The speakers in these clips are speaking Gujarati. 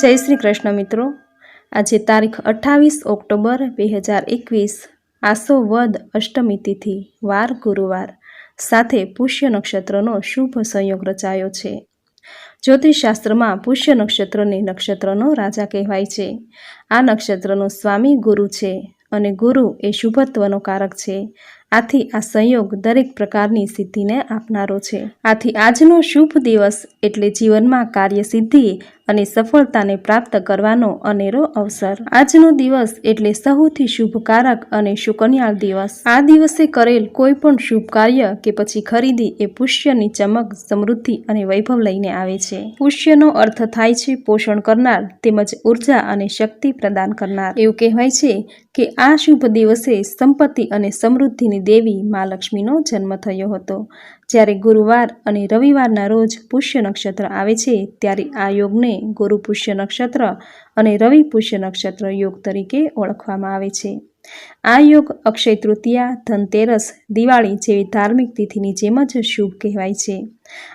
જય શ્રી કૃષ્ણ મિત્રો. આજે તારીખ અઠ્ઠાવીસ ઓક્ટોબર બે હજાર એકવીસ, આસો વદ અષ્ટમી તિથિ, વાર ગુરુવાર. સાથે પુષ્ય નક્ષત્રનો શુભ સંયોગ રચાયો છે. જ્યોતિષશાસ્ત્રમાં પુષ્ય નક્ષત્રને નક્ષત્રનો રાજા કહેવાય છે. આ નક્ષત્રનો સ્વામી ગુરુ છે અને ગુરુ એ શુભત્વનો કારક છે. આથી આ સંયોગ દરેક પ્રકારની સિદ્ધિને આપનારો છે. આથી આજનો શુભ દિવસ એટલે જીવનમાં કાર્યસિદ્ધિ અને સફળતાને પ્રાપ્ત કરવાનો અનેરો અવસર. આજનો દિવસ એટલે સૌથી શુભકારક અને સુકન્યાળ દિવસ. આ દિવસે કરેલ કોઈ પણ શુભ કાર્ય કે પછી ખરીદી એ પુષ્યની ચમક, સમૃદ્ધિ અને વૈભવ લઈને આવે છે. પુષ્યનો અર્થ થાય છે પોષણ કરનાર, તેમજ ઊર્જા અને શક્તિ પ્રદાન કરનાર. એવું કહેવાય છે કે આ શુભ દિવસે સંપત્તિ અને સમૃદ્ધિની દેવી મા લક્ષ્મીનો જન્મ થયો હતો. જ્યારે ગુરુવાર અને રવિવારના રોજ પુષ્ય નક્ષત્ર આવે છે, ત્યારે આ યોગને ગુરુ પુષ્ય નક્ષત્ર અને રવિ પુષ્ય નક્ષત્ર યોગ તરીકે ઓળખવામાં આવે છે. આ યોગ અક્ષય તૃતીયા, ધનતેરસ, દિવાળી જેવી ધાર્મિક તિથિની જેમ જ શુભ કહેવાય છે.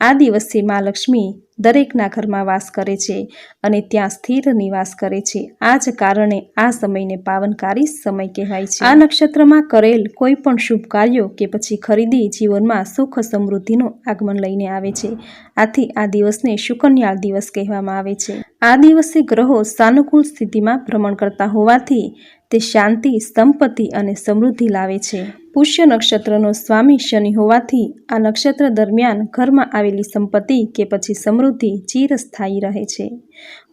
આ દિવસે મા લક્ષ્મી દરેકના ઘરમાં વાસ કરે છે અને ત્યાં સ્થિર નિવાસ કરે છે. આ જ કારણે આ સમયને પાવનકારી સમય કહેવાય છે. આ નક્ષત્રમાં કરેલ કોઈ પણ શુભ કાર્યો કે પછી ખરીદી જીવનમાં સુખ સમૃદ્ધિનું આગમન લઈને આવે છે. આથી આ દિવસને શુકન્યાળ દિવસ કહેવામાં આવે છે. આ દિવસે ગ્રહો સાનુકૂળ સ્થિતિમાં ભ્રમણ કરતા હોવાથી તે શાંતિ, સંપત્તિ અને સમૃદ્ધિ લાવે છે. પુષ્ય નક્ષત્રનો સ્વામી શનિ હોવાથી આ નક્ષત્ર દરમિયાન ઘરમાં આવેલી સંપત્તિ કે પછી સમૃદ્ધિ ચિરસ્થાયી રહે છે.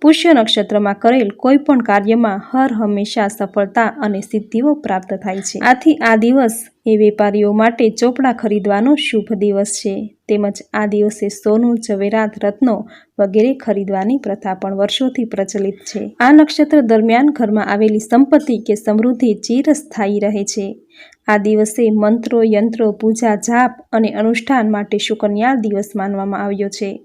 પુષ્ય નક્ષત્રમાં કરેલ કોઈ પણ કાર્યમાં હર હંમેશા સફળતા અને સિદ્ધિઓ પ્રાપ્ત થાય છે. આથી આ દિવસ એ વેપારીઓ માટે ચોપડા ખરીદવાનો શુભ દિવસ છે. તેમજ આ દિવસે સોનું, ઝવેરાત, રત્નો વગેરે ખરીદવાની પ્રથા પણ વર્ષોથી પ્રચલિત છે. આ નક્ષત્ર દરમિયાન ઘરમાં આવેલી સંપત્તિ કે સમૃદ્ધિ ચિરસ્થાયી રહે છે. આ દિવસે મંત્રો, યંત્રો, પૂજા, જાપ અને અનુષ્ઠાન માટે શુકન્યા દિવસ માનવામાં આવ્યો છે.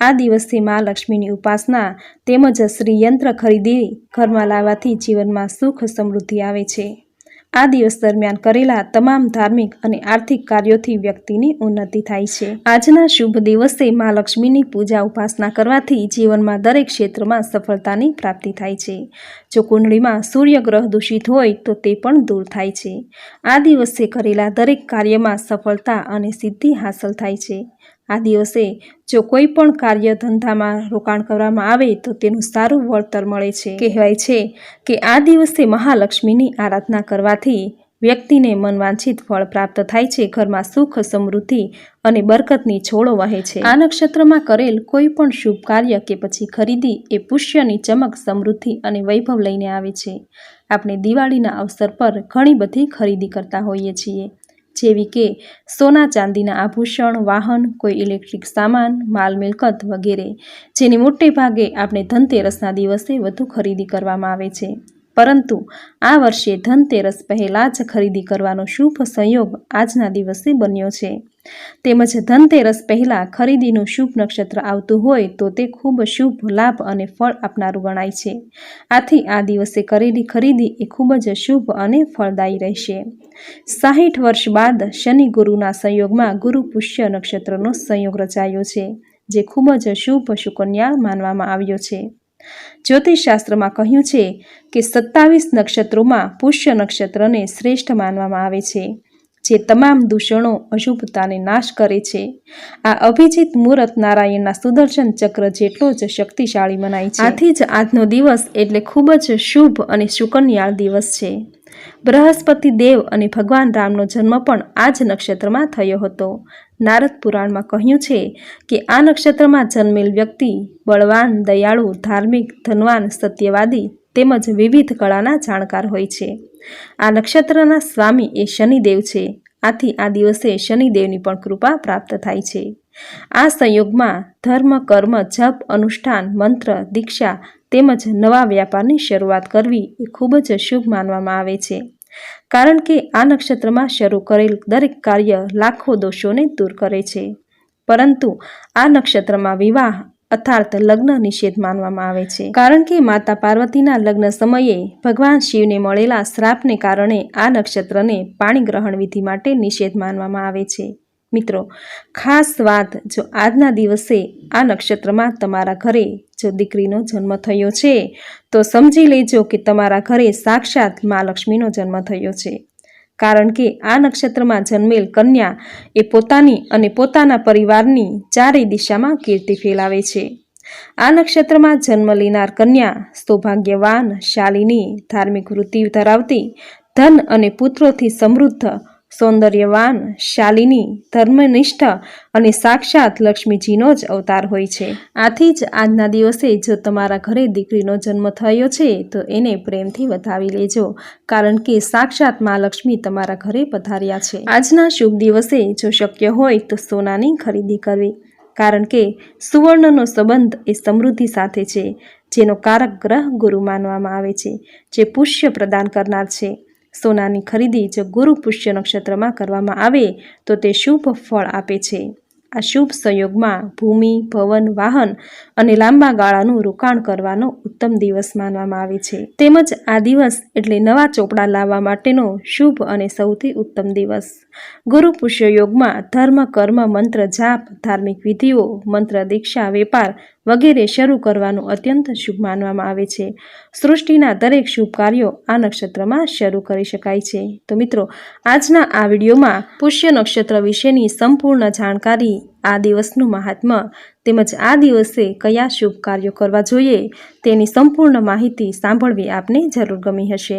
આ દિવસે મા લક્ષ્મીની ઉપાસના તેમજ શ્રી યંત્ર ખરીદી ઘરમાં લાવવાથી જીવનમાં સુખ સમૃદ્ધિ આવે છે. આ દિવસ દરમિયાન કરેલા તમામ ધાર્મિક અને આર્થિક કાર્યોથી વ્યક્તિની ઉન્નતિ થાય છે. આજના શુભ દિવસે મા લક્ષ્મીની પૂજા ઉપાસના કરવાથી જીવનમાં દરેક ક્ષેત્રમાં સફળતાની પ્રાપ્તિ થાય છે. જો કુંડળીમાં સૂર્યગ્રહ દૂષિત હોય તો તે પણ દૂર થાય છે. આ દિવસે કરેલા દરેક કાર્યમાં સફળતા અને સિદ્ધિ હાંસલ થાય છે. આ દિવસે જો કોઈ પણ કાર્ય ધંધામાં રોકાણ કરવામાં આવે તો તેનું સારું વળતર મળે છે. કહેવાય છે કે આ દિવસે મહાલક્ષ્મીની આરાધના કરવાથી વ્યક્તિને મનવાંછિત ફળ પ્રાપ્ત થાય છે, ઘરમાં સુખ, સમૃદ્ધિ અને બરકતની છોડો વહે છે. આ નક્ષત્રમાં કરેલ કોઈ પણ શુભ કાર્ય કે પછી ખરીદી એ પુષ્યની ચમક, સમૃદ્ધિ અને વૈભવ લઈને આવે છે. આપણે દિવાળીના અવસર પર ઘણી બધી ખરીદી કરતા હોઈએ છીએ. જેવી કે સોના ચાંદીના આભૂષણ, વાહન, કોઈ ઇલેક્ટ્રિક સામાન, માલ મિલકત વગેરે. જેની મોટે ભાગે આપણે ધનતેરસના દિવસે વધુ ખરીદી કરવામાં આવે છે. પરંતુ આ વર્ષે ધનતેરસ પહેલાં જ ખરીદી કરવાનો શુભ સંયોગ આજના દિવસે બન્યો છે. તેમજ ધનતેરસ પહેલાં ખરીદીનું શુભ નક્ષત્ર આવતું હોય તો તે ખૂબ શુભ, લાભ અને ફળ આપનારું ગણાય છે. આથી આ દિવસે કરેલી ખરીદી એ ખૂબ જ શુભ અને ફળદાયી રહેશે. સાહીઠ વર્ષ બાદ શનિ ગુરુના સંયોગમાં ગુરુ પુષ્ય નક્ષત્રનો સંયોગ રચાયો છે, જે ખૂબ જ શુભ સુકન્યા માનવામાં આવ્યો છે. જ્યોતિષશાસ્ત્રમાં કહ્યું છે કે સત્તાવીસ નક્ષત્રોમાં પુષ્ય નક્ષત્રને શ્રેષ્ઠ માનવામાં આવે છે. જે તમામ દૂષણો અશુભતાને નાશ કરે છે. આ અભિજીત મુહૂર્ત નારાયણના સુદર્શન ચક્ર જેટલો જ શક્તિશાળી મનાય છે. આથી જ આજનો દિવસ એટલે ખૂબ જ શુભ અને સુકન્યાળ દિવસ છે. બૃહસ્પતિ દેવ અને ભગવાન રામનો જન્મ પણ આ જ નક્ષત્રમાં થયો હતો. નારદ પુરાણમાં કહ્યું છે કે આ નક્ષત્રમાં જન્મેલ વ્યક્તિ બળવાન, દયાળુ, ધાર્મિક, ધનવાન, સત્યવાદી તેમજ વિવિધ કળાના જાણકાર હોય છે. આ નક્ષત્રના સ્વામી એ શનિદેવ છે. આથી આ દિવસે શનિદેવની પણ કૃપા પ્રાપ્ત થાય છે. આ સંયોગમાં ધર્મ, કર્મ, જપ, અનુષ્ઠાન, મંત્ર, દીક્ષા તેમજ નવા વ્યાપારની શરૂઆત કરવી એ ખૂબ જ શુભ માનવામાં આવે છે. કારણ કે આ નક્ષત્રમાં શરૂ કરેલ દરેક કાર્ય લાખો દોષોને દૂર કરે છે. પરંતુ આ નક્ષત્રમાં વિવાહ અર્થાત લગ્ન નિષેધ માનવામાં આવે છે. કારણ કે માતા પાર્વતીના લગ્ન સમયે ભગવાન શિવને મળેલા શ્રાપને કારણે આ નક્ષત્રને પાણી ગ્રહણ વિધિ માટે નિષેધ માનવામાં આવે છે. મિત્રો, ખાસ વાત જો આજના દિવસે આ નક્ષત્રમાં તમારા ઘરે જો દીકરીનો જન્મ થયો છે, તો સમજી લેજો કે તમારા ઘરે સાક્ષાત મા લક્ષ્મીનો જન્મ થયો છે. કારણ કે આ નક્ષત્રમાં જન્મેલ કન્યા એ પોતાની અને પોતાના પરિવારની ચારેય દિશામાં કીર્તિ ફેલાવે છે. આ નક્ષત્રમાં જન્મ લેનાર કન્યા સૌભાગ્યવાન, શાલિની, ધાર્મિક વૃત્તિ ધરાવતી, ધન અને પુત્રોથી સમૃદ્ધ સૌંદર્યવાન, શાલિની, ધર્મનિષ્ઠ અને સાક્ષાત લક્ષ્મીજીનો જ અવતાર હોય છે. આથી જ આજના દિવસે જો તમારા ઘરે દીકરીનો જન્મ થયો છે, તો એને પ્રેમથી વધાવી લેજો, કારણ કે સાક્ષાત મા લક્ષ્મી તમારા ઘરે પધાર્યા છે. આજના શુભ દિવસે જો શક્ય હોય, તો સોનાની ખરીદી કરવી, કારણ કે સુવર્ણનો સંબંધ એ સમૃદ્ધિ સાથે છે, જેનો કારક ગ્રહ ગુરુ માનવામાં આવે છે, જે પુષ્ય પ્રદાન કરનાર છે. સોનાની ખરીદી જો ગુરુ પુષ્ય નક્ષત્રમાં કરવામાં આવે તો તે શુભ ફળ આપે છે. આ શુભ સંયોગમાં ભૂમિ, ભવન, વાહન અને લાંબા ગાળાનું રોકાણ કરવાનો ઉત્તમ દિવસ માનવામાં આવે છે. તેમજ આ દિવસ એટલે નવા ચોપડા લાવવા માટેનો શુભ અને સૌથી ઉત્તમ દિવસ. ગુરુ પુષ્ય યોગમાં ધર્મ, કર્મ, મંત્ર, જાપ, ધાર્મિક વિધિઓ, મંત્ર, દીક્ષા, વેપાર વગેરે શરૂ કરવાનું અત્યંત શુભ માનવામાં આવે છે. સૃષ્ટિના દરેક શુભ કાર્યો આ નક્ષત્રમાં શરૂ કરી શકાય છે. તો મિત્રો, આજના આ વિડીયોમાં પુષ્ય નક્ષત્ર વિશેની સંપૂર્ણ જાણકારી આ દિવસનું મહાત્મ્ય તેમજ આ દિવસે કયા શુભ કાર્યો કરવા જોઈએ તેની સંપૂર્ણ માહિતી સાંભળવી આપને જરૂર ગમી હશે.